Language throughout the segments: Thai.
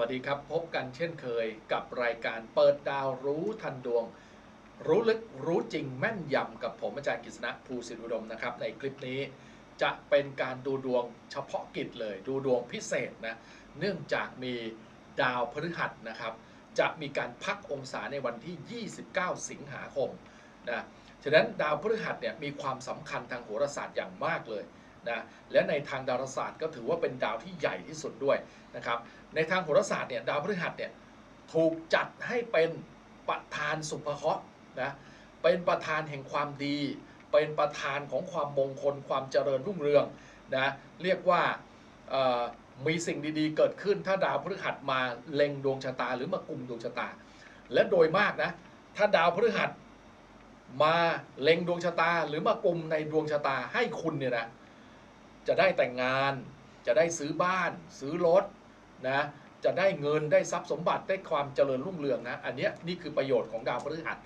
วัสดีครับ พบกันเช่นเคยกับรายการเปิดดาวรู้ทันดวง รู้ลึกรู้จริงแม่นยำกับผมอาจารย์กฤษณะภูสิทธิอุดมนะครับ ในคลิปนี้จะเป็นการดูดวงเฉพาะกิจเลย ดูดวงพิเศษนะ เนื่องจากมีดาวพฤหัสนะครับ จะมีการพักองศาในวันที่ 29 สิงหาคมนะฉะนั้นดาวพฤหัสเนี่ยมีความสำคัญทางโหราศาสตร์อย่างมากเลย นะและในทางดาราศาสตร์ก็ถือว่าเป็นดาวที่ใหญ่ที่สุดด้วยนะครับในทางโหราศาสตร์เนี่ยดาวพฤหัสเนี่ยถูกจัดให้เป็นประธานสุภเคราะห์นะเป็นประธานแห่งความดี เป็นประธานของความมงคลความเจริญรุ่งเรืองนะเรียกว่ามีสิ่งดีๆ เกิดขึ้นถ้าดาวพฤหัสมาเล็งดวงชะตา หรือมากลุ่มดวงชะตา และโดยมากนะถ้าดาวพฤหัสมาเล็งดวงชะตา หรือมากลุ่มในดวงชะตาให้คุณเนี่ยนะ จะได้แต่งงาน จะได้ซื้อบ้าน ซื้อรถนะจะได้เงินได้ทรัพย์สมบัติได้ความเจริญรุ่งเรืองนะอันเนี้ยนี่คือประโยชน์ของดาวพฤหัส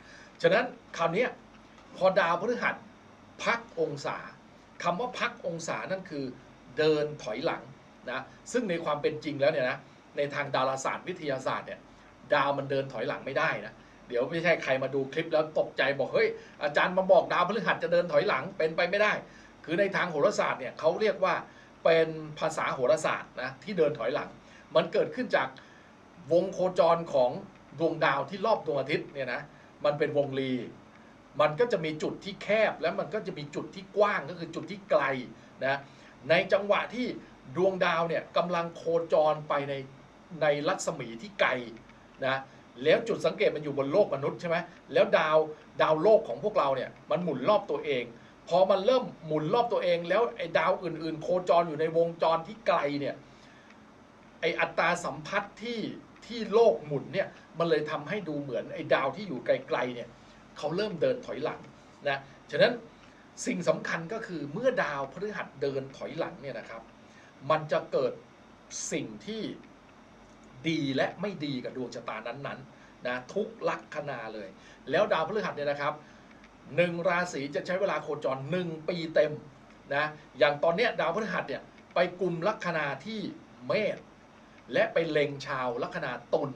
ฉะนั้นคราวนี้พอดาวพฤหัสพักองศาคำว่าพักองศานั่นคือเดินถอยหลังนะซึ่งในความเป็นจริงแล้วเนี่ยนะในทางดาราศาสตร์วิทยาศาสตร์เนี่ยดาวมันเดินถอยหลังไม่ได้นะเดี๋ยวไม่ใช่ใครมาดูคลิปแล้วตกใจบอกเฮ้ยอาจารย์มาบอกดาวพฤหัสจะเดินถอยหลังเป็นไปไม่ได้ คือในทางโหราศาสตร์เนี่ยเขาเรียกว่าเป็นภาษาโหราศาสตร์นะที่เดินถอยหลัง มันเกิดขึ้นจากวงโคจรของดวงดาวที่รอบดวงอาทิตย์เนี่ยนะมันเป็นวงรี มันก็จะมีจุดที่แคบแล้วมันก็จะมีจุดที่กว้างก็คือจุดที่ไกลนะในจังหวะที่ดวงดาวเนี่ยกำลังโคจรไปในในรัศมีที่ไกลนะแล้วจุดสังเกตมันอยู่บนโลกมนุษย์ใช่ไหมแล้วดาวดาวโลกของพวกเราเนี่ยมันหมุนรอบตัวเอง พอมันเริ่มหมุนรอบตัวเอง แล้วไอ้ดาวอื่น ๆ โคจรอยู่ในวงจรที่ไกลเนี่ยไออัตราสัมพัทธ์ที่ที่โลกหมุนเนี่ยมันเลยทำให้ดูเหมือนไอ้ดาวที่อยู่ไกลๆเนี่ยเขาเริ่มเดินถอยหลังนะฉะนั้นสิ่งสำคัญก็คือเมื่อดาวพฤหัสเดินถอยหลังเนี่ยนะครับ มันจะเกิดสิ่งที่ดีและไม่ดีกับดวงชะตานั้นๆนะทุกลัคนาเลย แล้วดาวพฤหัสเนี่ยนะครับ หนึ่งราศีจะใช้เวลาโคจรหนึ่งปีเต็มนะอย่างตอนนี้ดาวพฤหัสเนี่ยไปกลุ่มลัคนาที่เมษและไปเล็งชาวลัคนาตุล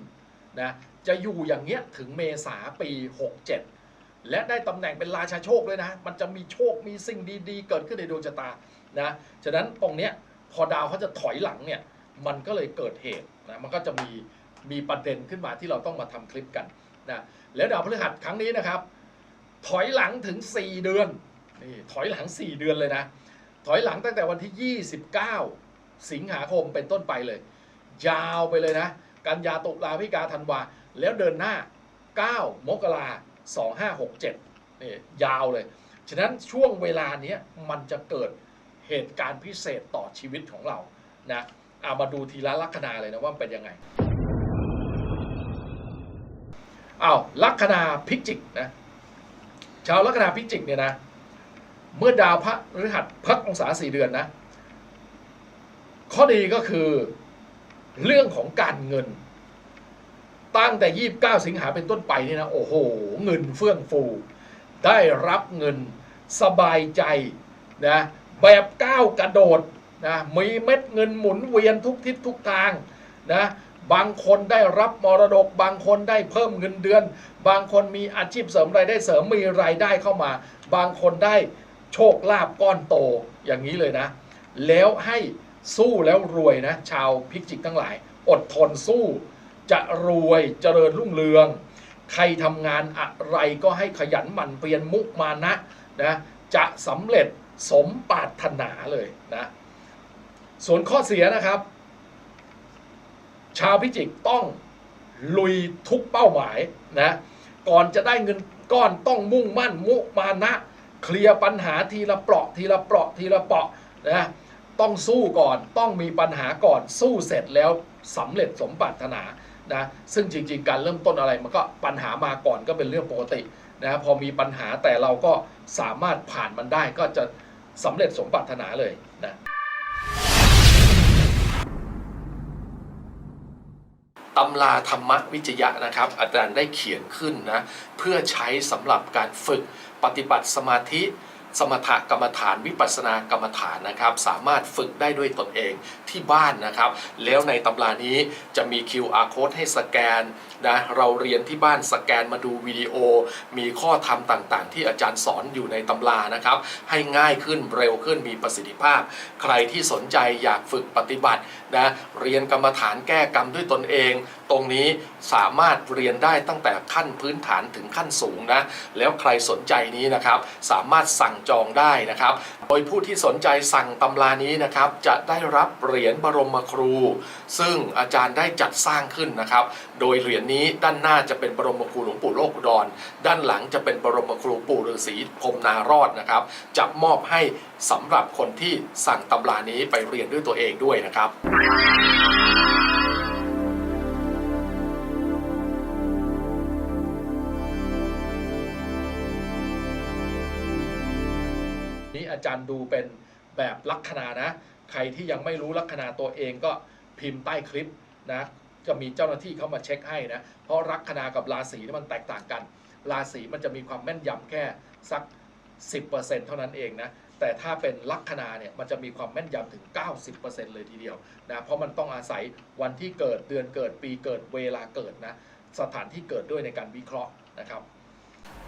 นะจะอยู่อย่างเงี้ยถึงเมษาปี 67 และได้ตำแหน่งเป็นราชาโชคด้วยนะ มันจะมีโชคมีสิ่งดีๆ เกิดขึ้นในดวงชะตานะฉะนั้นตรงเนี้ยพอดาวเขาจะถอยหลังเนี่ยมันก็เลยเกิดเหตุนะมันก็จะมีมีประเด็นขึ้นมาที่เราต้องมาทำคลิปกันนะแล้วดาวพฤหัสครั้งนี้นะครับ ถอยหลังถึง 4 เดือนนี่ถอยหลัง 4 เดือนเลยนะ ถอยหลังตั้งแต่วันที่ 29 สิงหาคมเป็นต้นไปเลย ยาวไปเลยนะ กันยาตุลาพิกาธันวา แล้วเดินหน้า 9 มกรา2567นี่ยาวเลย ฉะนั้นช่วงเวลานี้มันจะเกิดเหตุการณ์พิเศษต่อชีวิตของเรานะเอามาดูทีละลัคนาเลยนะว่าเป็นยังไงอ้าวลัคนาพิจิกนะ ชาวลัคนาพิจิกเนี่ยนะ เมื่อดาวพระฤหัสพักองศาสี่เดือนนะ ข้อดีก็คือเรื่องของการเงิน ตั้งแต่29สิงหาเป็นต้นไปเนี่ยนะ โอ้โห เงินเฟื่องฟู ได้รับเงินสบายใจนะแบบก้าวกระโดดนะมีเม็ดเงินหมุนเวียนทุกทิศทุกทางนะ บางคนได้รับมรดก บางคนได้เพิ่มเงินเดือน บางคนมีอาชีพเสริมรายได้เสริมมีรายได้เข้ามา บางคนได้โชคลาภก้อนโตอย่างนี้เลยนะ แล้วให้สู้แล้วรวยนะ ชาวพิจิกทั้งหลาย อดทนสู้ จะรวยเจริญรุ่งเรือง ใครทำงานอะไรก็ให้ขยันหมั่นเพียรมุมานะนะจะสำเร็จสมปรารถนาเลยนะ ส่วนข้อเสียนะครับ ชาวพิจิกต้องลุยทุกเป้าหมายนะก่อนจะได้เงินก้อนต้องมุ่งมั่นมุมานะ เคลียร์ปัญหาทีละเปราะทีละเปราะทีละเปราะนะต้องสู้ก่อนต้องมีปัญหาก่อนสู้เสร็จแล้วสำเร็จสมปรารถนานะซึ่งจริง ๆ การเริ่มต้นอะไรมันก็ปัญหามาก่อนก็เป็นเรื่องปกตินะพอมีปัญหาแต่เราก็สามารถผ่านมันได้ก็จะสำเร็จสมปรารถนาเลยนะ ตำราธรรมวิจยะนะครับ อาจารย์ได้เขียนขึ้นนะเพื่อใช้สำหรับการฝึกปฏิบัติสมาธิ สมถกรรมฐานวิปัสสนากรรมฐานนะครับ สามารถฝึกได้ด้วยตนเองที่บ้านนะครับ แล้วในตำรานี้จะมี QR code ให้สแกนนะเราเรียนที่บ้านสแกนมาดูวิดีโอ มีข้อธรรมต่างๆ ที่อาจารย์สอนอยู่ในตำรานะครับ ให้ง่ายขึ้นเร็วขึ้นมีประสิทธิภาพ ใครที่สนใจอยากฝึกปฏิบัตินะเรียนกรรมฐานแก้กรรมด้วยตนเอง ตรงนี้สามารถเรียนได้ตั้งแต่ขั้นพื้นฐานถึงขั้นสูงนะ แล้วใครสนใจนี้นะครับสามารถสั่งจองได้นะครับ โดยผู้ที่สนใจสั่งตำรานี้นะครับจะได้รับเหรียญบรมครู ซึ่งอาจารย์ได้จัดสร้างขึ้นนะครับ โดยเหรียญนี้ด้านหน้าจะเป็นบรมครูหลวงปู่โลกดอุดรด้านหลังจะเป็นบรมครูปู่ฤาษีพรมนารอดนะครับจะมอบให้สำหรับคนที่สั่งตำรานี้ไปเรียนด้วยตัวเองด้วยนะครับ อาจารย์ดูเป็นแบบลัคนานะ ใครที่ยังไม่รู้ลัคนาตัวเองก็พิมพ์ใต้คลิปนะจะมีเจ้าหน้าที่เข้ามาเช็คให้นะ เพราะลัคนากับราศีนี่มันแตกต่างกัน ราศีมันจะมีความแม่นยำแค่สัก 10%เท่านั้นเองนะแต่ถ้าเป็นลัคนาเนี่ยมันจะมีความแม่นยำถึง 90%เลยทีเดียวนะเพราะมันต้องอาศัยวันที่เกิดเดือนเกิดปีเกิดเวลาเกิดนะสถานที่เกิดด้วยในการวิเคราะห์นะครับ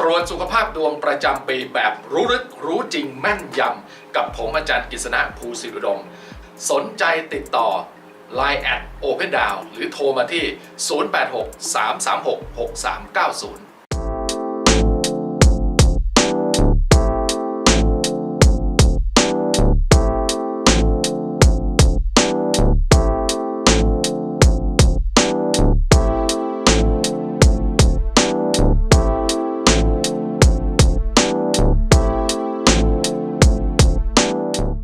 ตรวจสุขภาพดวงประจำปีแบบรู้ลึกรู้จริงแม่นยำกับผมอาจารย์กฤษณะภูสิรุดม สนใจติดต่อ Line แอด Open d o w n หรือโทรมาที่ 086 336 6390